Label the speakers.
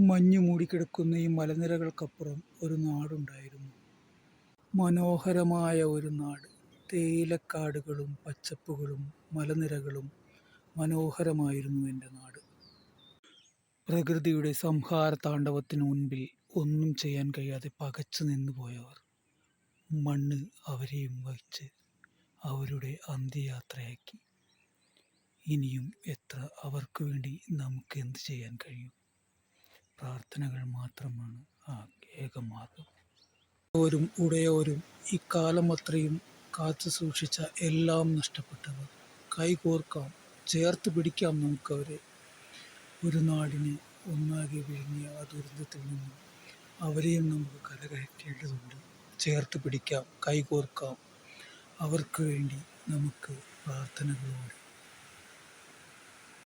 Speaker 1: മഞ്ഞു മൂടിക്കിടക്കുന്ന ഈ മലനിരകൾക്കപ്പുറം ഒരു നാടുണ്ടായിരുന്നു. മനോഹരമായ ഒരു നാട്. തേയിലക്കാടുകളും പച്ചപ്പുകളും മലനിരകളും മനോഹരമായിരുന്നു എന്റെ നാട്. പ്രകൃതിയുടെ സംഹാര താണ്ഡവത്തിന് മുൻപിൽ ഒന്നും ചെയ്യാൻ കഴിയാതെ പകച്ചു നിന്നു പോയവർ മണ്ണ് അവരെയും വഹിച്ച് അവരുടെ അന്ത്യയാത്രയാക്കി. ഇനിയും എത്ര അവർക്ക് വേണ്ടി നമുക്ക് എന്ത് ചെയ്യാൻ കഴിയും? പ്രാർത്ഥനകൾ മാത്രമാണ് ആ ഏകമാർഗം. ഓരും ഉടയോരും ഇക്കാലം കാലം അത്രയും കാത്തു സൂക്ഷിച്ച എല്ലാം നഷ്ടപ്പെട്ടവർ കൈകോർക്കാം ചേർത്ത് പിടിക്കാം നമുക്കവരെ. ഒരു നാടിനെ ഒന്നാകെ വിഴുങ്ങിയ ആ ദുരന്തത്തിൽ നിന്നും അവരെയും നമുക്ക് കരകയറ്റേണ്ടതുണ്ട്. ചേർത്ത് പിടിക്കാം കൈകോർക്കാം. അവർക്ക് വേണ്ടി നമുക്ക് പ്രാർത്ഥനകളോടെ